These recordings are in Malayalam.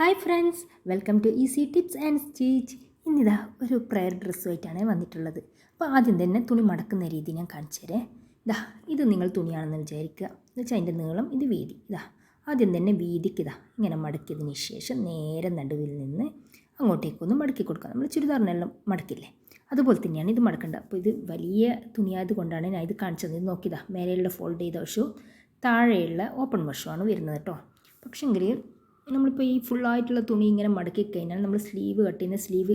Hi friends welcome to easy tips and stitch. ഇന്നിതാ ഒരു പ്രയർ ഡ്രസ്സുമായിട്ടാണ് വന്നിട്ടുള്ളത്. അപ്പോൾ ആദ്യം തന്നെ തുണി മടക്കുന്ന രീതി ഞാൻ കാണിച്ചു തരേ. ഇതാ ഇത് നിങ്ങൾ തുണിയാണെന്ന് വിചാരിക്കുക. എന്ന് വെച്ചാൽ അതിന്റെ നീളം ഇത് വീതി. ഇതാ ആദ്യം തന്നെ വീതിക്ക് ഇതാ ഇങ്ങനെ മടക്കിയതിന് ശേഷം നേരെ നടുവിൽ നിന്ന് അങ്ങോട്ടേക്കൊന്ന് മടക്കി കൊടുക്കുക. നമ്മൾ ചുരിദാറിനെല്ലാം മടക്കില്ലേ? അതുപോലെ തന്നെയാണ് ഇത് മടക്കേണ്ടത്. അപ്പോൾ ഇത് വലിയ തുണിയായത് കൊണ്ടാണ് ഞാൻ ഇത് കാണിച്ചത്. ഇത് നോക്കിയതാ മേലെയുള്ള ഫോൾഡ് ചെയ്ത വശവും താഴെയുള്ള ഓപ്പൺ വശമാണ് വരുന്നത് കേട്ടോ. പക്ഷെങ്കിൽ നമ്മളിപ്പോൾ ഈ ഫുള്ളായിട്ടുള്ള തുണി ഇങ്ങനെ മടക്കി കഴിഞ്ഞാൽ നമ്മൾ സ്ലീവ് കട്ട് ചെയ്യുന്ന സ്ലീവ്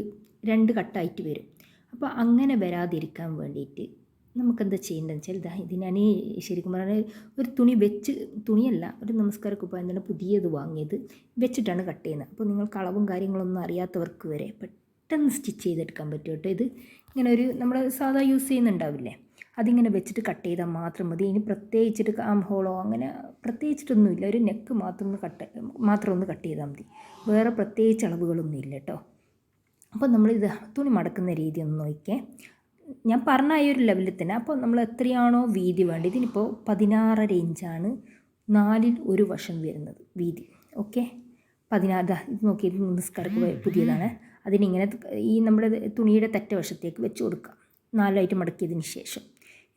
രണ്ട് കട്ടായിട്ട് വരും. അപ്പോൾ അങ്ങനെ വരാതിരിക്കാൻ വേണ്ടിയിട്ട് നമുക്കെന്താ ചെയ്യേണ്ടതെന്ന് വെച്ചാൽ ഇതാ ഇതിനാണ് ശരിക്കും പറഞ്ഞാൽ ഒരു തുണി വെച്ച് തുണിയല്ല ഒരു നമസ്കാര കുപ്പായം തന്നെ പുതിയത് വാങ്ങിയത് വെച്ചിട്ടാണ് കട്ട് ചെയ്യുന്നത്. അപ്പോൾ നിങ്ങൾക്ക് അളവും കാര്യങ്ങളൊന്നും അറിയാത്തവർക്ക് വരെ പെട്ടെന്ന് സ്റ്റിച്ച് ചെയ്തെടുക്കാൻ പറ്റും കേട്ടോ ഇത്. ഇങ്ങനെ ഒരു നമ്മൾ സാധാ യൂസ് ചെയ്യുന്നുണ്ടാവില്ലേ? അതിങ്ങനെ വെച്ചിട്ട് കട്ട് ചെയ്താൽ മാത്രം മതി. ഇനി പ്രത്യേകിച്ചിട്ട് ആം ഹോളോ അങ്ങനെ പ്രത്യേകിച്ചിട്ടൊന്നുമില്ല. ഒരു നെക്ക് മാത്രം ഒന്ന് കട്ട് മാത്രം ഒന്ന് കട്ട് ചെയ്താൽ മതി. വേറെ പ്രത്യേകിച്ച് അളവുകളൊന്നും ഇല്ല കേട്ടോ അപ്പോൾ നമ്മളിത് തുണി മടക്കുന്ന രീതി ഒന്ന് നോക്കിയേ. ഞാൻ പറഞ്ഞ ആ ഒരു ലെവലിൽ തന്നെ. അപ്പോൾ നമ്മൾ എത്രയാണോ വീതി വേണ്ടത്. ഇതിനിപ്പോൾ പതിനാറര ഇഞ്ചാണ് നാലിൽ ഒരു വശം വരുന്നത് വീതി. ഓക്കെ പതിനാറ് ഇത് നോക്കി ഇത് നിസ്കാരക്ക് പുതിയതാണ്. അതിനിങ്ങനെ ഈ നമ്മുടെ തുണിയുടെ തെറ്റ വശത്തേക്ക് വെച്ച് കൊടുക്കാം. നാലായിട്ട് മടക്കിയതിന് ശേഷം.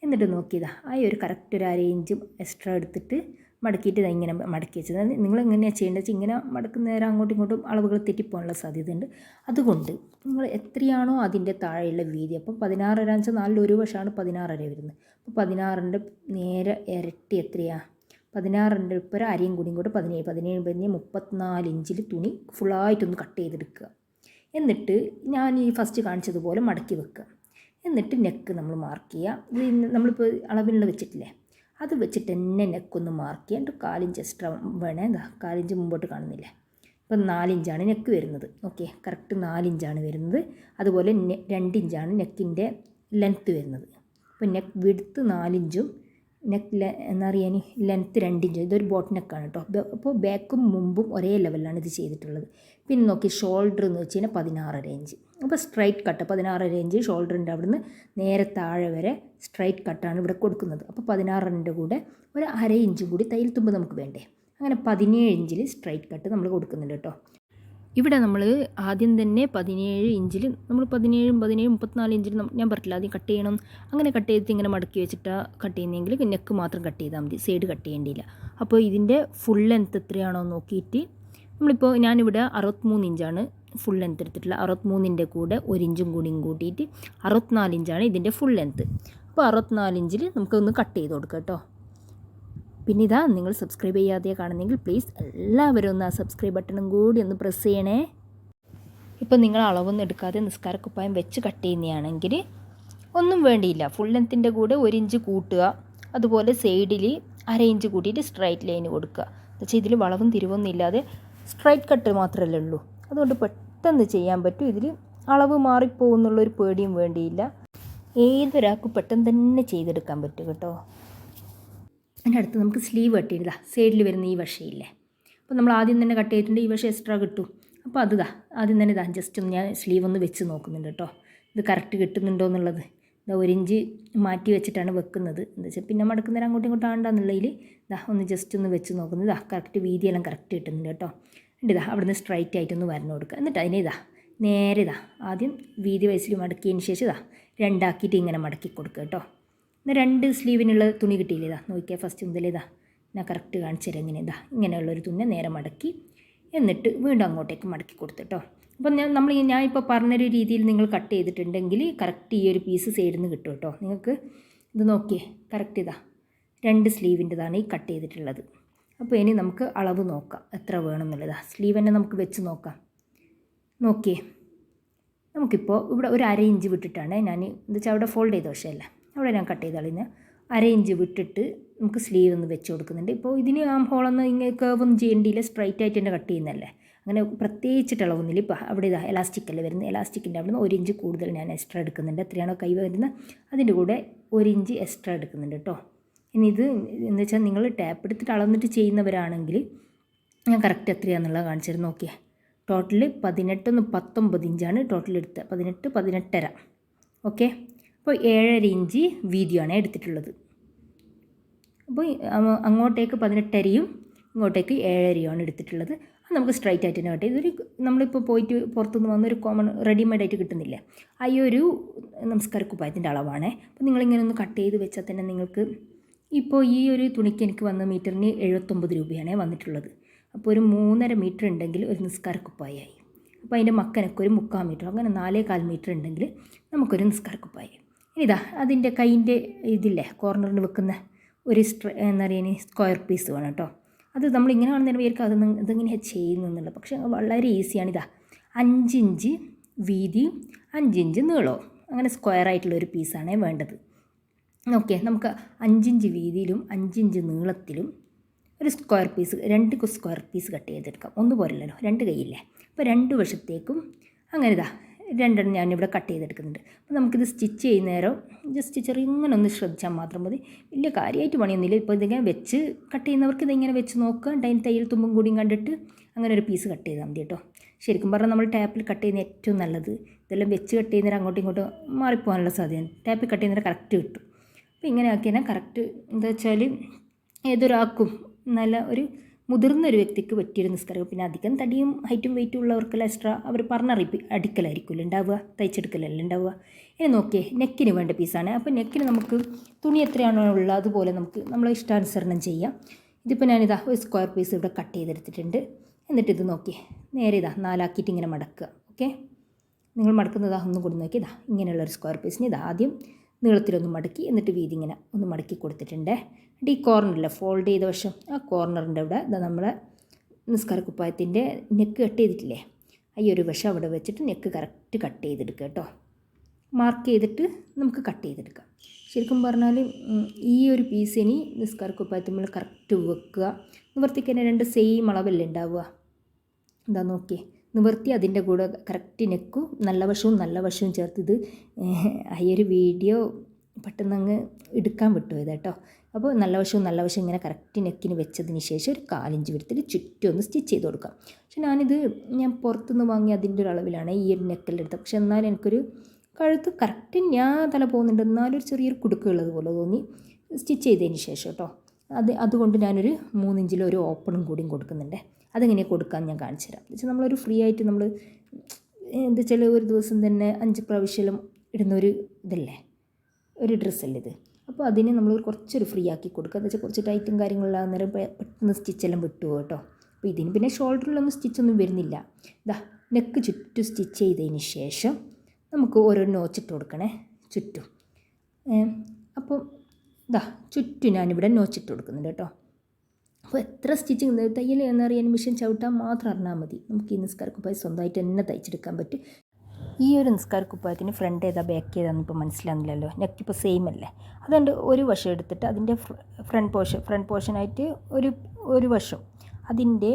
എന്നിട്ട് നോക്കിയതാ ആ ഒരു കറക്റ്റ് ഒരു അര ഇഞ്ച് എക്സ്ട്രാ എടുത്തിട്ട് മടക്കിയിട്ട് ഇതാ ഇങ്ങനെ മടക്കി വെച്ചത്. നിങ്ങൾ എങ്ങനെയാണ് ചെയ്യേണ്ടത് വെച്ചാൽ ഇങ്ങനെ മടക്കുന്ന നേരം അങ്ങോട്ടും ഇങ്ങോട്ടും അളവുകൾ തെറ്റിപ്പോകാനുള്ള സാധ്യതയുണ്ട്. അതുകൊണ്ട് നിങ്ങൾ എത്രയാണോ അതിന്റെ താഴെയുള്ള വീതി അപ്പം പതിനാറര വെച്ചാൽ ഒരു വശമാണ് പതിനാറര വരുന്നത്. അപ്പോൾ പതിനാറിന്റെ നേരെ ഇരട്ടി എത്രയാണ് പതിനാറിന്റെ ഇപ്പം അരയും കൂടിയും കൂടെ പതിനേഴ് പതിനേഴ് പതിനേഴ് മുപ്പത്തിനാല് ഇഞ്ചിൽ തുണി ഫുള്ളായിട്ടൊന്ന് കട്ട് ചെയ്തെടുക്കുക. എന്നിട്ട് ഞാൻ ഈ ഫസ്റ്റ് കാണിച്ചതുപോലെ മടക്കി വെക്കുക. എന്നിട്ട് നെക്ക് നമ്മൾ മാർക്ക് ചെയ്യുക ഇത് നമ്മളിപ്പോൾ അളവിനുള്ള വെച്ചിട്ടില്ലേ? അത് വെച്ചിട്ട് തന്നെ നെക്കൊന്ന് മാർക്ക് ചെയ്യുക എന്നിട്ട് കാലിഞ്ച് എക്സ്ട്രാ വേണേ എന്താ കാലിഞ്ച് മുമ്പോട്ട് കാണുന്നില്ലേ? ഇപ്പം നാലിഞ്ചാണ് നെക്ക് വരുന്നത്. ഓക്കെ കറക്റ്റ് നാലിഞ്ചാണ് വരുന്നത്. അതുപോലെ രണ്ടിഞ്ചാണ് നെക്കിന്റെ ലെങ്ത്ത് വരുന്നത്. അപ്പോൾ നെക്ക് വിടുത്ത് നാലിഞ്ചും നെക്ക് പറയുക ലെങ്ത്ത് രണ്ടിഞ്ചും ഇതൊരു ബോട്ട് നെക്കാണ് കേട്ടോ അപ്പോൾ ബാക്കും മുമ്പും ഒരേ ലെവലിലാണ് ഇത് ചെയ്തിട്ടുള്ളത്. പിന്നെ നോക്കി ഷോൾഡർ എന്ന് വെച്ച് കഴിഞ്ഞാൽ പതിനാറര ഇഞ്ച് അപ്പോൾ സ്ട്രൈറ്റ് കട്ട് പതിനാറര ഇഞ്ച് ഷോൾഡറിന്റെ അവിടുന്ന് നേരെ താഴെ വരെ സ്ട്രൈറ്റ് കട്ടാണ് ഇവിടെ കൊടുക്കുന്നത്. അപ്പോൾ പതിനാറിന്റെ കൂടെ ഒരു അര ഇഞ്ചും കൂടി തയ്യൽ തുമ്പ് നമുക്ക് വേണ്ടേ. അങ്ങനെ പതിനേഴ് ഇഞ്ചിൽ സ്ട്രൈറ്റ് കട്ട് നമ്മൾ കൊടുക്കുന്നുണ്ട് കേട്ടോ ഇവിടെ നമ്മൾ ആദ്യം തന്നെ പതിനേഴ് ഇഞ്ചിൽ നമ്മൾ പതിനേഴും പതിനേഴും മുപ്പത്തിനാല് ഇഞ്ചിൽ ഞാൻ പറഞ്ഞില്ല ആദ്യം കട്ട് ചെയ്യണം. അങ്ങനെ കട്ട് ചെയ്തിട്ട് ഇങ്ങനെ മടക്കി വെച്ചിട്ടാണ് കട്ട് ചെയ്യുന്നതെങ്കിൽ നെക്ക് മാത്രം കട്ട് ചെയ്താൽ മതി. സൈഡ് കട്ട് ചെയ്യേണ്ടിയില്ല. അപ്പോൾ ഇതിന്റെ ഫുൾ ലെങ്ത്ത് എത്രയാണോ നോക്കിയിട്ട് നമ്മളിപ്പോൾ ഞാനിവിടെ അറുപത്തിമൂന്ന് ഇഞ്ചാണ് ഫുൾ ലെങ്ത്ത് എടുത്തിട്ടുള്ളത്. അറുപത്തിമൂന്നിന്റെ കൂടെ ഒരു ഇഞ്ചും കൂടിയും കൂട്ടിയിട്ട് അറുപത്തിനാല് ഇഞ്ചാണ് ഇതിന്റെ ഫുൾ ലെങ്ത്ത് അപ്പോൾ അറുപത്തിനാല് ഇഞ്ചിൽ നമുക്കൊന്ന് കട്ട് ചെയ്ത് കൊടുക്കാം കേട്ടോ. പിന്നെ ഇതാ നിങ്ങൾ സബ്സ്ക്രൈബ് ചെയ്യാതെ കാണുന്നെങ്കിൽ പ്ലീസ് എല്ലാവരും ഒന്ന് ആ സബ്സ്ക്രൈബ് ബട്ടണും കൂടി ഒന്ന് പ്രസ് ചെയ്യണേ. ഇപ്പം നിങ്ങൾ അളവൊന്നും എടുക്കാതെ നിസ്കാരക്കുപ്പായം വെച്ച് കട്ട് ചെയ്യുന്നതാണെങ്കിൽ ഒന്നും വേണ്ടിയില്ല. ഫുൾ ലെങ്ത്തിന്റെ കൂടെ ഒരു ഇഞ്ച് കൂട്ടുക. അതുപോലെ സൈഡിൽ അര ഇഞ്ച് കൂട്ടിയിട്ട് സ്ട്രൈറ്റ് ലൈൻ കൊടുക്കുക. എന്നുവെച്ചാൽ ഇതിൽ വളവും തിരിവൊന്നും ഇല്ലാതെ സ്ട്രൈറ്റ് കട്ട് മാത്രമല്ലേ ഉള്ളൂ. അതുകൊണ്ട് പെട്ടെന്ന് ചെയ്യാൻ പറ്റും. ഇതിൽ അളവ് മാറിപ്പോകുന്നുള്ളൊരു പേടിയും വേണ്ടിയില്ല. ഏതൊരാൾക്കും പെട്ടെന്ന് തന്നെ ചെയ്തെടുക്കാൻ പറ്റും കേട്ടോ. അതിന്റെ അടുത്ത് നമുക്ക് സ്ലീവ് കട്ട് ചെയ്താ സൈഡിൽ വരുന്ന ഈ വശയില്ലേ. അപ്പോൾ നമ്മൾ ആദ്യം തന്നെ കട്ട് ചെയ്തിട്ടുണ്ട്. ഈ വശം എക്സ്ട്രാ കിട്ടും. അപ്പോൾ അത് ദാ ആദ്യം തന്നെ ഇതാ. ജസ്റ്റ് ഒന്ന് ഞാൻ സ്ലീവ് ഒന്ന് വെച്ച് നോക്കുന്നുണ്ട് കേട്ടോ. ഇത് കറക്റ്റ് കിട്ടുന്നുണ്ടോ എന്നുള്ളത്. ഇതാ ഒരു ഇഞ്ച് മാറ്റി വെച്ചിട്ടാണ് വെക്കുന്നത്. എന്താ വെച്ചാൽ പിന്നെ മടക്കുന്നേരം അങ്ങോട്ടും ഇങ്ങോട്ടും ആണ്ടെന്നുള്ളതിൽ ഇതാ ഒന്ന് ജസ്റ്റ് ഒന്ന് വെച്ച് നോക്കുന്നത് ഇതാ കറക്റ്റ് വീതിയെല്ലാം കറക്റ്റ് കിട്ടുന്നുണ്ട് കേട്ടോ. ഇതാ അവിടുന്ന് സ്ട്രൈറ്റ് ആയിട്ടൊന്ന് വരണം കൊടുക്കുക. എന്നിട്ട് അതിനെ ഇതാ നേരെ ഇതാ ആദ്യം വീതി വയസ്സിൽ മടക്കിയതിന് ശേഷം ഇതാ രണ്ടാക്കിയിട്ട് ഇങ്ങനെ മടക്കി കൊടുക്കുക കേട്ടോ. എന്നാൽ രണ്ട് സ്ലീവിനുള്ള തുണി കിട്ടിയില്ല? ഇതാ നോക്കിയാൽ ഫസ്റ്റ് മുതൽ ഇതാ. ഞാൻ കറക്റ്റ് കാണിച്ചു തരാം ഇങ്ങനെ ഇതാ. ഇങ്ങനെയുള്ളൊരു തുണി നേരെ മടക്കി എന്നിട്ട് വീണ്ടും അങ്ങോട്ടേക്ക് മടക്കി കൊടുത്തിട്ടോ അപ്പം ഞാൻ നമ്മൾ ഞാൻ ഇപ്പോൾ പറഞ്ഞൊരു രീതിയിൽ നിങ്ങൾ കട്ട് ചെയ്തിട്ടുണ്ടെങ്കിൽ കറക്റ്റ് ഈ ഒരു പീസ് സൈഡിൽ നിന്ന് കിട്ടും കേട്ടോ നിങ്ങൾക്ക് ഇത് നോക്കിയേ കറക്റ്റ് ഇതാ. രണ്ട് സ്ലീവിന്റെതാണ് ഈ കട്ട് ചെയ്തിട്ടുള്ളത്. അപ്പോൾ ഇനി നമുക്ക് അളവ് നോക്കാം എത്ര വേണമെന്നുള്ളതാ. സ്ലീവ് തന്നെ നമുക്ക് വെച്ച് നോക്കാം. നോക്കിയേ നമുക്കിപ്പോൾ ഇവിടെ ഒരു അര ഇഞ്ച് വിട്ടിട്ടാണ് ഞാൻ എന്താ വെച്ചാൽ അവിടെ ഫോൾഡ് ചെയ്ത വശമല്ല അവിടെ ഞാൻ കട്ട് ചെയ്ത് കളഞ്ഞ് അര ഇഞ്ച് വിട്ടിട്ട് നമുക്ക് സ്ലീവ് ഒന്ന് വെച്ച് കൊടുക്കുന്നുണ്ട്. ഇപ്പോൾ ഇതിന് ആം ഹോളൊന്നും ഇങ്ങനെ കേവൊന്നും ചെയ്യേണ്ടിയില്ല. സ്ട്രൈറ്റ് ആയിട്ട് തന്നെ കട്ട് ചെയ്യുന്നതല്ലേ. അങ്ങനെ പ്രത്യേകിച്ചിട്ട് അളവൊന്നുമില്ല ഇപ്പോൾ അവിടെ ഇതാ എലാസ്റ്റിക് അല്ലേ വരുന്നത്? എലാസ്റ്റിക്കിന്റെ അവിടെ നിന്ന് ഒരു ഇഞ്ച് കൂടുതൽ ഞാൻ എക്സ്ട്രാ എടുക്കുന്നുണ്ട്. എത്രയാണോ കൈ വരുന്നത്. അതിന്റെ കൂടെ ഒരു ഇഞ്ച് എക്സ്ട്രാ എടുക്കുന്നുണ്ട് കേട്ടോ. ഇനി ഇത് എന്ന് വെച്ചാൽ നിങ്ങൾ ടാപ്പ് എടുത്തിട്ട് അളന്നിട്ട് ചെയ്യുന്നവരാണെങ്കിൽ ഞാൻ കറക്റ്റ് എത്രയാണെന്നുള്ളത് കാണിച്ചിരുന്നു നോക്കിയേ. ടോട്ടൽ പതിനെട്ടൊന്ന് പത്തൊമ്പത് ഇഞ്ചാണ് ടോട്ടൽ എടുത്തത് പതിനെട്ട് പതിനെട്ടര. ഓക്കെ അപ്പോൾ ഏഴര ഇഞ്ച് വീതിയാണ് എടുത്തിട്ടുള്ളത്. അപ്പോൾ അങ്ങോട്ടേക്ക് പതിനെട്ടരയും ഇങ്ങോട്ടേക്ക് ഏഴരയുമാണ് എടുത്തിട്ടുള്ളത്. അത് നമുക്ക് സ്ട്രൈറ്റ് ആയിട്ട് തന്നെ കട്ട്. ഇതൊരു നമ്മളിപ്പോൾ പോയിട്ട് പുറത്തുനിന്ന് വന്നൊരു കോമൺ റെഡിമെയ്ഡ് ആയിട്ട് കിട്ടുന്നില്ല. ആ ഈ ഒരു നമസ്കാര കുപ്പായത്തിന്റെ അളവാണ്. അപ്പോൾ നിങ്ങളിങ്ങനെ ഒന്ന് കട്ട് ചെയ്ത് വെച്ചാൽ തന്നെ നിങ്ങൾക്ക് ഇപ്പോൾ ഈ ഒരു തുണിക്ക് എനിക്ക് വന്ന മീറ്ററിന് എഴുപത്തൊമ്പത് രൂപയാണ് വന്നിട്ടുള്ളത്. അപ്പോൾ ഒരു മൂന്നര മീറ്റർ ഉണ്ടെങ്കിൽ ഒരു നിസ്കാര കുപ്പായായി അപ്പോൾ അതിന്റെ മക്കനൊക്കെ ഒരു മുക്കാൽ മീറ്റർ അങ്ങനെ നാലേ കാൽ മീറ്റർ ഉണ്ടെങ്കിൽ നമുക്കൊരു നിസ്കാര കുപ്പായി ഇതാ അതിന്റെ കൈയിന്റെ ഇതില്ലേ കോർണറിൽ വെക്കുന്ന ഒരു സ്ട്ര എന്താ പറയുക സ്ക്വയർ പീസ് വേണം കേട്ടോ. അത് നമ്മൾ ഇങ്ങനെ കാണുന്നതിന് പേർക്ക് അത് ഇതെങ്ങനെയാണ് ചെയ്യുന്നുള്ളത് പക്ഷേ വളരെ ഈസിയാണ് ഇതാ. അഞ്ചിഞ്ച് വീതി അഞ്ചിഞ്ച് നീളവും. അങ്ങനെ സ്ക്വയർ ആയിട്ടുള്ള ഒരു പീസാണ് വേണ്ടത്. ഓക്കെ നമുക്ക് അഞ്ചിഞ്ച് വീതിയിലും അഞ്ചിഞ്ച് നീളത്തിലും ഒരു സ്ക്വയർ പീസ് രണ്ട് സ്ക്വയർ പീസ് കട്ട് ചെയ്തെടുക്കാം. ഒന്ന് പോരല്ലോ രണ്ട് കൈയില്ലേ. അപ്പോൾ രണ്ട് വശത്തേക്കും അങ്ങനെ ഇതാ രണ്ടെണ്ണം ഞാനിവിടെ കട്ട് ചെയ്തെടുക്കുന്നുണ്ട്. അപ്പോൾ നമുക്കിത് സ്റ്റിച്ച് ചെയ്യുന്ന നേരം ജസ്റ്റ് ചെറിയ ഒന്ന് ശ്രദ്ധിച്ചാൽ മാത്രം മതി. വലിയ കാര്യമായിട്ട് പണിയൊന്നുമില്ല. ഇപ്പോൾ ഇതിങ്ങനെ വെച്ച് കട്ട് ചെയ്യുന്നവർക്ക് ഇതിങ്ങനെ വെച്ച് നോക്കുക? അതിന് തയ്യൽ തുമ്പും കൂടിയും കണ്ടിട്ട് അങ്ങനെ ഒരു പീസ് കട്ട് ചെയ്താൽ മതി കേട്ടോ. ശരിക്കും പറഞ്ഞാൽ നമ്മൾ ടാപ്പിൽ കട്ട് ചെയ്യുന്ന ഏറ്റവും നല്ലത്. ഇതെല്ലാം വെച്ച് കട്ട് ചെയ്യുന്നേരം അങ്ങോട്ടും ഇങ്ങോട്ടും മാറിപ്പോകാനുള്ള സാധ്യത ടാപ്പിൽ കട്ട് ചെയ്യുന്നേരം കറക്റ്റ് കിട്ടും. അപ്പോൾ ഇങ്ങനെ ആക്കിയാൽ കറക്റ്റ് എന്താ വെച്ചാൽ ഏതൊരാൾക്കും നല്ല ഒരു മുതിർന്ന ഒരു വ്യക്തിക്ക് പറ്റിയൊരു നിസ്കാരം. പിന്നെ അധികം തടിയും ഹൈറ്റും വെയിറ്റും ഉള്ളവർക്കെല്ലാം എക്സ്ട്രാ അവർ പറഞ്ഞറിയിപ്പ് അടിക്കലായിരിക്കുമല്ലോ. ഉണ്ടാവുക തയ്ച്ചെടുക്കലല്ല ഉണ്ടാവുക. ഇനി നോക്കിയേ നെക്കിന് വേണ്ട പീസാണ് അപ്പോൾ നെക്കിന് നമുക്ക് തുണി എത്രയാണോ ഉള്ളത് അതുപോലെ നമുക്ക് നമ്മൾ ഇഷ്ടാനുസരണം ചെയ്യാം. ഇതിപ്പോൾ ഞാനിതാ ഒരു സ്ക്വയർ പീസ് ഇവിടെ കട്ട് ചെയ്തെടുത്തിട്ടുണ്ട്. എന്നിട്ട് ഇത് നോക്കിയേ നേരെ ഇതാ നാലാക്കിയിട്ട് ഇങ്ങനെ മടക്കുക. ഓക്കെ? നിങ്ങൾ മടക്കുന്നതാ ഒന്നും കൂടി നോക്കി ഇതാ ഇങ്ങനെയുള്ള ഒരു സ്ക്വയർ പീസിന് ഇത് ആദ്യം നീളത്തിലൊന്ന് മടക്കി എന്നിട്ട് വീതി ഇങ്ങനെ ഒന്ന് മടക്കി കൊടുത്തിട്ടുണ്ട്. എന്നിട്ട് ഈ കോർണറിലെ ഫോൾഡ് ചെയ്ത വശം ആ കോർണറിന്റെ അവിടെ ഇതാ നമ്മളെ നിസ്കാര കുപ്പായത്തിന്റെ നെക്ക് കട്ട് ചെയ്തിട്ടില്ലേ ഈ ഒരു വശം അവിടെ വെച്ചിട്ട് നെക്ക് കറക്റ്റ് കട്ട് ചെയ്തെടുക്കുക കേട്ടോ. മാർക്ക് ചെയ്തിട്ട് നമുക്ക് കട്ട് ചെയ്തെടുക്കാം. ശരിക്കും പറഞ്ഞാൽ ഈ ഒരു പീസ് ഇനി നിസ്കാര കുപ്പായത്തുമ്പോൾ കറക്റ്റ് വെക്കുക. നിവർത്തിക്ക് തന്നെ രണ്ട് സെയിം അളവല്ലേ ഉണ്ടാവുക. എന്താ നോക്കിയേ നിവർത്തി അതിന്റെ കൂടെ കറക്റ്റ് നെക്കും നല്ല വശവും നല്ല വശവും ചേർത്ത് ഇത് ഈ ഒരു വീഡിയോ പെട്ടെന്ന് അങ്ങ് എടുക്കാൻ വിട്ടുപോയത് കേട്ടോ. അപ്പോൾ നല്ല വശവും നല്ല വശവും ഇങ്ങനെ കറക്റ്റ് നെക്കിന് വെച്ചതിന് ശേഷം ഒരു കാലിഞ്ച് വിടത്തിൽ ചുറ്റും ഒന്ന് സ്റ്റിച്ച് ചെയ്ത് കൊടുക്കാം. പക്ഷെ ഞാനിത് ഞാൻ പുറത്തുനിന്ന് വാങ്ങി അതിന്റെ ഒരു അളവിലാണ് ഈ ഒരു നെക്കെല്ലാം പക്ഷെ എന്നാലും എനിക്കൊരു കഴുത്ത് കറക്റ്റ് ഞാൻ തല പോകുന്നുണ്ട്. എന്നാലും ഒരു ചെറിയൊരു കുടുക്കുള്ളത് പോലെ തോന്നി സ്റ്റിച്ച് ചെയ്തതിന് ശേഷം കേട്ടോ. അത് അതുകൊണ്ട് ഞാനൊരു മൂന്നിഞ്ചിലൊരു ഒരു ഓപ്പണും കൂടിയും കൊടുക്കുന്നുണ്ട്. അതെങ്ങനെ കൊടുക്കാൻ ഞാൻ കാണിച്ചു തരാം. വെച്ചാൽ നമ്മളൊരു ഫ്രീ ആയിട്ട് നമ്മൾ എന്താ വെച്ചാൽ ഒരു ദിവസം തന്നെ അഞ്ച് പ്രാവശ്യം ഇടുന്നൊരു ഇതല്ലേ? ഒരു ഡ്രസ്സല്ലേ ഇത്? അപ്പോൾ അതിനെ നമ്മൾ കുറച്ചൊരു ഫ്രീ ആക്കി കൊടുക്കുക എന്ന് വെച്ചാൽ കുറച്ച് ടൈറ്റും കാര്യങ്ങളെല്ലാം അന്നേരം പെട്ടെന്ന് സ്റ്റിച്ചെല്ലാം വിട്ടു കേട്ടോ അപ്പോൾ ഇതിന് പിന്നെ ഷോൾഡറിലൊന്നും സ്റ്റിച്ചൊന്നും വരുന്നില്ല. ഇതാ നെക്ക് ചുറ്റും സ്റ്റിച്ച് ചെയ്തതിന് ശേഷം നമുക്ക് ഓരോ നോച്ചിട്ട് കൊടുക്കണേ. ചുറ്റും. അപ്പോൾ ഇതാ ചുറ്റും ഞാനിവിടെ നോച്ചിട്ട് കൊടുക്കുന്നുണ്ട് കേട്ടോ അപ്പോൾ എത്ര സ്റ്റിച്ചിങ് തയ്യൽ എന്നറിയാൻ മിഷൻ ചവിട്ടാൻ മാത്രം അറിഞ്ഞാൽ മതി. നമുക്ക് ഈ നിസ്കാരക്കുപ്പായി സ്വന്തമായിട്ട് തന്നെ തയ്ച്ചെടുക്കാൻ പറ്റും. ഈ ഒരു നിസ്കാര കുപ്പായത്തിന് ഫ്രണ്ട് ഏതാ ബാക്ക് ഏതാണെന്ന് ഇപ്പോൾ മനസ്സിലാകുന്നില്ലല്ലോ നെക്ക് ഇപ്പോൾ സെയിം അല്ലേ? അതുകൊണ്ട് ഒരു വശം എടുത്തിട്ട് അതിന്റെ ഫ്രണ്ട് പോർഷൻ ഫ്രണ്ട് പോർഷനായിട്ട് ഒരു ഒരു വശം അതിന്റെ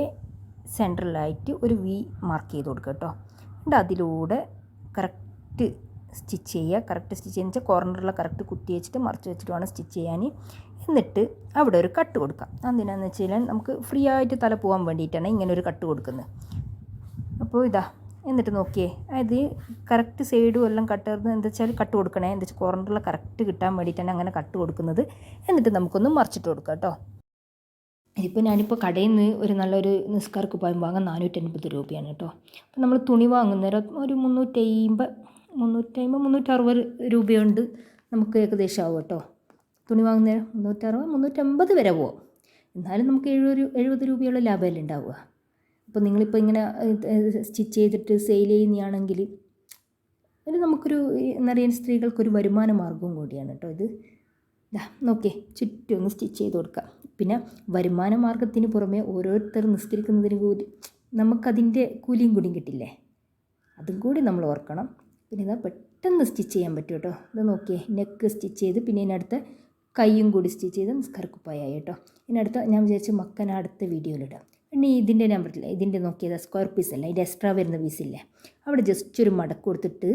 സെൻട്രലായിട്ട് ഒരു വി മാർക്ക് ചെയ്ത് കൊടുക്കുക കേട്ടോ. എന്നിട്ട് അതിലൂടെ കറക്റ്റ് സ്റ്റിച്ച് ചെയ്യുക. കറക്റ്റ് സ്റ്റിച്ച് ചെയ്യുന്ന വെച്ചാൽ കോർണറിലെ കറക്റ്റ് കുത്തി വെച്ചിട്ട് മറച്ച് വെച്ചിട്ട് വേണം സ്റ്റിച്ച് ചെയ്യാൻ. എന്നിട്ട് അവിടെ ഒരു കട്ട് കൊടുക്കാം. എന്തിനാണെന്ന് വെച്ച് കഴിഞ്ഞാൽ നമുക്ക് ഫ്രീ ആയിട്ട് തല പോകാൻ വേണ്ടിയിട്ടാണ് ഇങ്ങനെ ഒരു കട്ട് കൊടുക്കുന്നത്. അപ്പോൾ ഇതാ എന്നിട്ട് നോക്കിയേ. അത് കറക്റ്റ് സൈഡും എല്ലാം കട്ടർന്ന് എന്താ വെച്ചാൽ കട്ട് കൊടുക്കണേ. എന്താ വെച്ചാൽ കോർണറിൽ കറക്റ്റ് കിട്ടാൻ വേണ്ടിയിട്ടാണ് അങ്ങനെ കട്ട് കൊടുക്കുന്നത്. എന്നിട്ട് നമുക്കൊന്ന് മറിച്ചിട്ട് കൊടുക്കാം കേട്ടോ ഇതിപ്പോൾ ഞാനിപ്പോൾ കടയിൽ നിന്ന് ഒരു നല്ലൊരു നിസ്കാർ കുപ്പായം വാങ്ങാൻ നാനൂറ്റൻപത് രൂപയാണ് കേട്ടോ അപ്പോൾ നമ്മൾ തുണി വാങ്ങുന്നേരം ഒരു മുന്നൂറ്റമ്പത് മുന്നൂറ്റമ്പത് മുന്നൂറ്ററുപത് രൂപയുണ്ട് നമുക്ക് ഏകദേശം ആവും കേട്ടോ തുണി വാങ്ങുന്നേരം മുന്നൂറ്ററുപത് മുന്നൂറ്റമ്പത് വരെ പോകും എന്നാലും നമുക്ക് എഴുപത് എഴുപത് രൂപയുള്ള ലാഭമല്ലേ ഉണ്ടാവുക. അപ്പോൾ നിങ്ങളിപ്പോൾ ഇങ്ങനെ സ്റ്റിച്ച് ചെയ്തിട്ട് സെയിൽ ചെയ്യുന്നതാണെങ്കിൽ അത് നമുക്കൊരു എന്താ പറയുക സ്ത്രീകൾക്കൊരു വരുമാന മാർഗവും കൂടിയാണ് കേട്ടോ ഇത്. ഇതാ നോക്കേ ചുറ്റും ഒന്ന് സ്റ്റിച്ച് ചെയ്ത് കൊടുക്കാം. പിന്നെ വരുമാന മാർഗത്തിന് പുറമെ ഓരോരുത്തർ നിസ്കരിക്കുന്നതിന് കൂടി നമുക്കതിന്റെ കൂലിയും കൂടിയും കിട്ടില്ലേ? അതും കൂടി നമ്മൾ ഓർക്കണം. പിന്നെ ഇതാ പെട്ടെന്ന് സ്റ്റിച്ച് ചെയ്യാൻ പറ്റും കേട്ടോ. ഇത് നോക്കിയേ നെക്ക് സ്റ്റിച്ച് ചെയ്ത് പിന്നെ ഇതിനടുത്ത് കൈയും കൂടി സ്റ്റിച്ച് ചെയ്ത് നിസ്കർക്കുപ്പായി കേട്ടോ. ഇതിനടുത്ത് ഞാൻ വിചാരിച്ച് മക്കന അടുത്ത വീഡിയോയിലിടാം പിന്നെ ഇതിന്റെ നമ്പറില്ല. ഇതിന്റെ നോക്കിയത് സ്ക്വയർ പീസ് അല്ല. ഇതിന്റെ എക്സ്ട്രാ വരുന്ന പീസില്ലേ അവിടെ ജസ്റ്റ് ഒരു മടക്ക് കൊടുത്തിട്ട്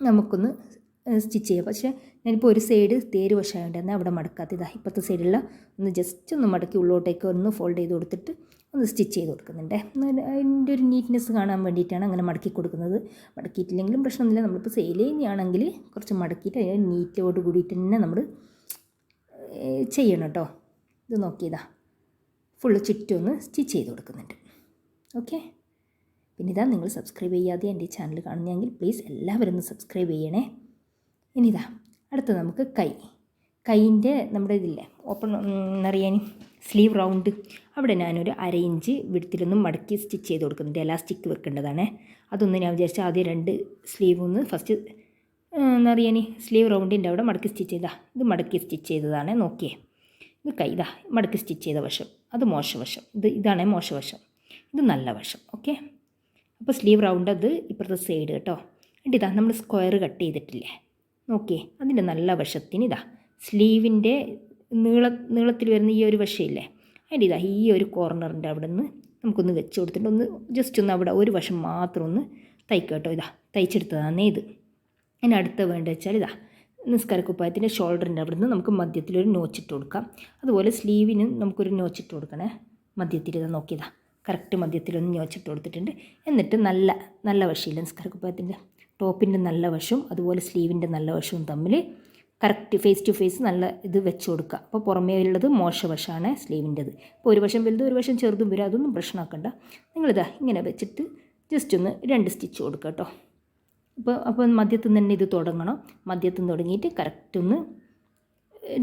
നമുക്കൊന്ന് സ്റ്റിച്ച് ചെയ്യാം. പക്ഷേ ഞാനിപ്പോൾ ഒരു സൈഡ് തേര് വശമായതുകൊണ്ട് അവിടെ മടക്കാത്തതാണ് ഇപ്പോഴത്തെ സൈഡിലുള്ള ഒന്ന് ജസ്റ്റ് ഒന്ന് മടക്കി ഉള്ളോട്ടേക്ക് ഒന്ന് ഫോൾഡ് ചെയ്ത് കൊടുത്തിട്ട് ഒന്ന് സ്റ്റിച്ച് ചെയ്ത് കൊടുക്കുന്നുണ്ട്. അതിന്റെ ഒരു നീറ്റ്നെസ് കാണാൻ വേണ്ടിയിട്ടാണ് അങ്ങനെ മടക്കി കൊടുക്കുന്നത്. മടക്കിയിട്ടില്ലെങ്കിലും പ്രശ്നമൊന്നുമില്ല. നമ്മളിപ്പോൾ സെയിൽ ചെയ്യുന്നതാണെങ്കിൽ കുറച്ച് മടക്കിയിട്ട് അതിന് നീറ്റോട് കൂടിയിട്ട് തന്നെ നമ്മൾ ചെയ്യണം കേട്ടോ. ഇത് നോക്കിയതാ. ഫുള്ള് ചുറ്റും ഒന്ന് സ്റ്റിച്ച് ചെയ്ത് കൊടുക്കുന്നുണ്ട്. ഓക്കെ പിന്നെ ഇതാ നിങ്ങൾ സബ്സ്ക്രൈബ് ചെയ്യാതെ എന്റെ ചാനൽ കാണുന്നെങ്കിൽ പ്ലീസ് എല്ലാവരും ഒന്ന് സബ്സ്ക്രൈബ് ചെയ്യണേ. ഇനി ഇതാ അടുത്ത നമുക്ക് കൈ. കൈയിന്റെ നമ്മുടെ ഇതില്ലേ ഓപ്പൺ എന്നറിയാൻ സ്ലീവ് റൗണ്ട് അവിടെ ഞാനൊരു അര ഇഞ്ച് വിടത്തിലൊന്നും മടക്കി സ്റ്റിച്ച് ചെയ്ത് കൊടുക്കുന്നുണ്ട്. എലാസ്റ്റിക് വെക്കേണ്ടതാണ്. അതൊന്ന് ഞാൻ വിചാരിച്ചാൽ ആദ്യം രണ്ട് സ്ലീവ് ഒന്ന് ഫസ്റ്റ് എന്നറിയാൻ സ്ലീവ് റൗണ്ടിന്റെ അവിടെ മടക്കി സ്റ്റിച്ച് ചെയ്താൽ ഇത് മടക്കി സ്റ്റിച്ച് ചെയ്തതാണ്. നോക്കിയേ. ഇത് കൈ ഇതാ മടക്കി സ്റ്റിച്ച് ചെയ്ത വശം. അത് മോശവശം ഇത് ഇതാണ് മോശവശം ഇത് നല്ല വശം. ഓക്കെ? അപ്പോൾ സ്ലീവ് റൗണ്ട് അത് ഇപ്പുറത്തെ സൈഡ് കേട്ടോ. എന്നിട്ട് ഇതാ നമ്മൾ സ്ക്വയർ കട്ട് ചെയ്തിട്ടില്ലേ? നോക്കിയേ അതിന്റെ നല്ല വശത്തിന് ഇതാ സ്ലീവിന്റെ നീള നീളത്തിൽ വരുന്ന ഈ ഒരു വശമില്ലേ അതിന്റെ ഇതാ ഈ ഒരു കോർണറിന്റെ അവിടെ നിന്ന് നമുക്കൊന്ന് വെച്ച് കൊടുത്തിട്ട് ഒന്ന് ജസ്റ്റ് ഒന്ന് അവിടെ ഒരു വശം മാത്രം ഒന്ന് തയ്ക്കുക കേട്ടോ. ഇതാ തയ്ച്ചെടുത്തതാണ് ഇത്. ഇനി അടുത്ത വേണ്ട വെച്ചാൽ ഇതാ നിസ്കാരക്കുപ്പായത്തിന്റെ ഷോൾഡറിന്റെ അവിടെ നിന്ന് നമുക്ക് മധ്യത്തിലൊരു നോച്ചിട്ട് കൊടുക്കാം. അതുപോലെ സ്ലീവിന് നമുക്കൊരു നോച്ചിട്ട് കൊടുക്കണേ. മധ്യത്തിൽ ഇതാ നോക്കിയതാ. കറക്റ്റ് മധ്യത്തിലൊന്ന് നോച്ചിട്ട് കൊടുത്തിട്ടുണ്ട്. എന്നിട്ട് നല്ല നല്ല വശമില്ല നിസ്കാരക്കുപ്പായത്തിന്റെ? ടോപ്പിന്റെ നല്ല വശവും അതുപോലെ സ്ലീവിന്റെ നല്ല വശവും തമ്മിൽ കറക്റ്റ് ഫേസ് ടു ഫേസ് നല്ല ഇത് വെച്ച് കൊടുക്കുക. അപ്പോൾ പുറമേ ഉള്ളത് മോശവശമാണ് സ്ലീവിന്റെത്. ഇപ്പോൾ ഒരു വശം വലുതും ഒരു വശം ചെറുതും വരും. അതൊന്നും പ്രശ്നമാക്കണ്ട. നിങ്ങളിതാ ഇങ്ങനെ വെച്ചിട്ട് ജസ്റ്റ് ഒന്ന് രണ്ട് സ്റ്റിച്ച് കൊടുക്കുക കേട്ടോ. അപ്പോൾ അപ്പോൾ മധ്യത്തിൽ നിന്ന് തന്നെ ഇത് തുടങ്ങണം. മധ്യത്തിൽ നിന്ന് തുടങ്ങിയിട്ട് കറക്റ്റ് ഒന്ന്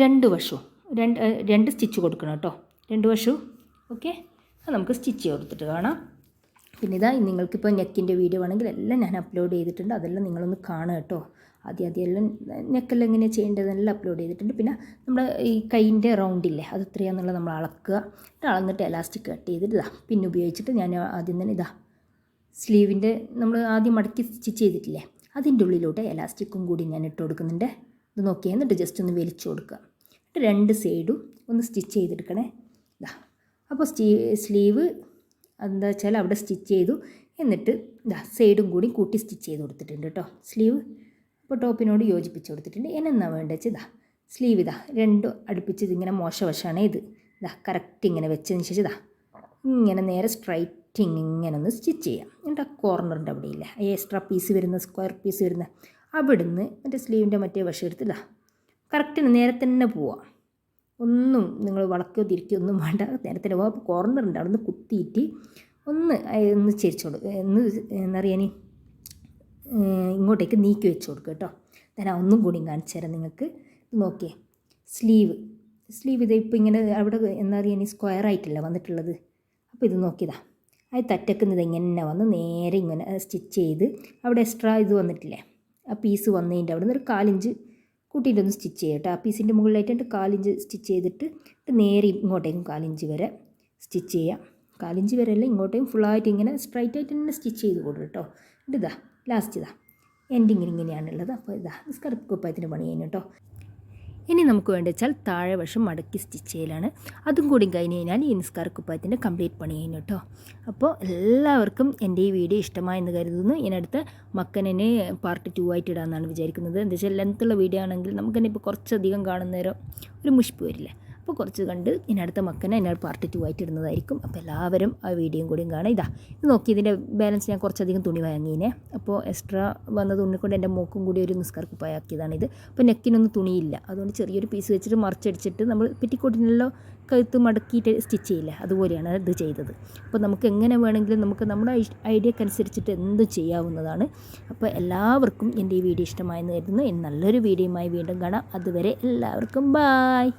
രണ്ട് വശവും രണ്ട് രണ്ട് സ്റ്റിച്ച് കൊടുക്കണം കേട്ടോ. രണ്ട് വശവും ഓക്കെ അത് നമുക്ക് സ്റ്റിച്ച് കൊടുത്തിട്ട് കാണാം. പിന്നെ ഇതാ നിങ്ങൾക്കിപ്പോൾ നെക്കിന്റെ വീഡിയോ ആണെങ്കിൽ എല്ലാം ഞാൻ അപ്ലോഡ് ചെയ്തിട്ടുണ്ട്. അതെല്ലാം നിങ്ങളൊന്ന് കാണുക കേട്ടോ. ആദ്യം ആദ്യം എല്ലാം നെക്കെല്ലാം എങ്ങനെയാണ് ചെയ്യേണ്ടതെല്ലാം അപ്ലോഡ് ചെയ്തിട്ടുണ്ട്. പിന്നെ നമ്മുടെ ഈ കൈയിന്റെ റൗണ്ടില്ലേ അത് എത്രയാണെന്നുള്ളത് നമ്മൾ അളക്കുക. അളന്നിട്ട് എലാസ്റ്റിക് കട്ട് ചെയ്തിട്ട് ഇതാ പിന്നെ ഉപയോഗിച്ചിട്ട് ഞാൻ ആദ്യം തന്നെ ഇതാ സ്ലീവിന്റെ നമ്മൾ ആദ്യം മടക്കി സ്റ്റിച്ച് ചെയ്തിട്ടില്ലേ അതിന്റെ ഉള്ളിലോട്ട് എലാസ്റ്റിക്കും കൂടി ഞാൻ ഇട്ട് കൊടുക്കുന്നുണ്ട്. ഇത് നോക്കി എന്നിട്ട് ജസ്റ്റ് ഒന്ന് വലിച്ചു കൊടുക്കുക. എന്നിട്ട് രണ്ട് സൈഡും ഒന്ന് സ്റ്റിച്ച് ചെയ്തെടുക്കണേ. ഇതാ അപ്പോൾ സ്റ്റീ സ്ലീവ് എന്താ വെച്ചാൽ അവിടെ സ്റ്റിച്ച് ചെയ്തു. എന്നിട്ട് ഇതാ സൈഡും കൂടി കൂട്ടി സ്റ്റിച്ച് ചെയ്ത് കൊടുത്തിട്ടുണ്ട് കേട്ടോ സ്ലീവ്. അപ്പോൾ ടോപ്പിനോട് യോജിപ്പിച്ച് കൊടുത്തിട്ടുണ്ട്. ഇനി എന്നാ വേണ്ടത് വെച്ചാൽ ഇതാ സ്ലീവ് ഇതാ രണ്ടും അടുപ്പിച്ച് ഇതിങ്ങനെ മോശവശമാണ് ഇത്. ഇതാ കറക്റ്റ് ഇങ്ങനെ വെച്ചതിന് ശേഷം ഇതാ ഇങ്ങനെ നേരെ സ്ട്രൈറ്റിങ് ഇങ്ങനെ ഒന്ന് സ്റ്റിച്ച് ചെയ്യാം. എന്നിട്ട് ആ കോർണറിന്റെ അവിടെ ഇല്ല എക്സ്ട്രാ പീസ് വരുന്ന സ്ക്വയർ പീസ് വരുന്ന നിന്ന് മറ്റേ സ്ലീവിന്റെ മറ്റേ വശം എടുത്തില്ല കറക്റ്റിന് നേരെ തന്നെ പോവാം. ഒന്നും നിങ്ങൾ വളക്കോ തിരിക്കോ ഒന്നും വേണ്ട നേരത്തെ പോകാം കോർണറുണ്ട് അവിടെ നിന്ന് കുത്തിയിട്ട് ഒന്ന് ഒന്ന് ചെരിച്ചു എന്ന് ഒന്ന് എന്താ പറയുക ഇങ്ങോട്ടേക്ക് നീക്കി വെച്ച് കൊടുക്കുക കേട്ടോ. ഞാൻ ഒന്നും കൂടി കാണിച്ചു തരാം നിങ്ങൾക്ക്. നോക്കിയേ സ്ലീവ് സ്ലീവ് ഇത് ഇപ്പോൾ ഇങ്ങനെ അവിടെ എന്താ പറയുക ഇനി സ്ക്വയർ ആയിട്ടില്ല വന്നിട്ടുള്ളത്. അപ്പോൾ ഇത് നോക്കിയതാ. അത് തറ്റക്കുന്നത് ഇങ്ങനെ വന്ന് നേരെ ഇങ്ങനെ സ്റ്റിച്ച് ചെയ്ത് അവിടെ എക്സ്ട്രാ ഇത് വന്നിട്ടില്ലേ? ആ പീസ് വന്നതിന്റെ അവിടെ നിന്ന് ഒരു കാലിഞ്ച് കൂട്ടിയിട്ടൊന്ന് സ്റ്റിച്ച് ചെയ്യട്ടെ ആ പീസിന്റെ മുകളിലായിട്ട് കാലിഞ്ച് സ്റ്റിച്ച് ചെയ്തിട്ട് നേരെ ഇങ്ങോട്ടേക്കും കാലിഞ്ച് വരെ സ്റ്റിച്ച് ചെയ്യാം കാലിഞ്ച് വരെ അല്ല ഇങ്ങോട്ടേക്കും ഫുള്ളായിട്ട് ഇങ്ങനെ സ്ട്രൈറ്റ് ആയിട്ട് തന്നെ സ്റ്റിച്ച് ചെയ്ത് കൊടുക്കും കേട്ടോ. ഇതാ ലാസ്റ്റ് ഇതാ. എൻഡിങ്ങിന് ഇങ്ങനെയാണുള്ളത് അപ്പോൾ ഇതാ സ്കർപ്പ് കുപ്പായത്തിന്റെ പണി കഴിഞ്ഞു കേട്ടോ. ഇനി നമുക്ക് വേണ്ട വെച്ചാൽ താഴെ വശം മടക്കി സ്റ്റിച്ച് ചെയ്യലാണ്. അതും കൂടി കഴിഞ്ഞ് കഴിഞ്ഞാൽ ഈ നിസ്കാര കുപ്പായത്തിന്റെ കംപ്ലീറ്റ് പണി കഴിഞ്ഞു കേട്ടോ. അപ്പോൾ എല്ലാവർക്കും എന്റെ ഈ വീഡിയോ ഇഷ്ടമായെന്ന് കരുതുന്നു. ഇതിനടുത്ത് മക്കനെ പാർട്ട് ടു ആയിട്ട് ഇടാമെന്നാണ് വിചാരിക്കുന്നത്. എന്താ വെച്ചാൽ ലെങ്ത്തുള്ള വീഡിയോ ആണെങ്കിൽ നമുക്ക് തന്നെ ഇപ്പോൾ കുറച്ചധികം കാണുന്നേരം ഒരു മുഷിപ്പ് വരില്ലേ. അപ്പോൾ കുറച്ച് കണ്ട് ഇനി അടുത്ത മക്കനെ എന്നാൽ പാർട്ടി ടു ആയിട്ട് ഇടുന്നതായിരിക്കും അപ്പോൾ എല്ലാവരും ആ വീഡിയോയും കൂടിയും കാണാം ഇതാ ഇത് നോക്കി ഇതിന്റെ ബാലൻസ് ഞാൻ കുറച്ചധികം തുണി വാങ്ങിയേ അപ്പോൾ എക്സ്ട്രാ വന്ന തുണി കൊണ്ട് എന്റെ മൂക്കും കൂടി ഒരു നിസ്കാർ കുപ്പായാക്കിയതാണിത് അപ്പോൾ നെക്കിനൊന്നും തുണിയില്ല. അതുകൊണ്ട് ചെറിയൊരു പീസ് വെച്ചിട്ട് മറിച്ചടിച്ചിട്ട് നമ്മൾ പെറ്റിക്കോട്ടിനെല്ലാം കഴുത്ത് മടക്കിയിട്ട് സ്റ്റിച്ച് ചെയ്യില്ല അതുപോലെയാണ് ഇത് ചെയ്തത്. അപ്പോൾ നമുക്ക് എങ്ങനെ വേണമെങ്കിലും നമുക്ക് നമ്മുടെ ഐഡിയക്ക് അനുസരിച്ചിട്ട് എന്തും ചെയ്യാവുന്നതാണ്. അപ്പോൾ എല്ലാവർക്കും എന്റെ ഈ വീഡിയോ ഇഷ്ടമായെന്ന് കരുതുന്നു. നല്ലൊരു വീഡിയോയുമായി വീണ്ടും കാണാം. അതുവരെ എല്ലാവർക്കും ബായ്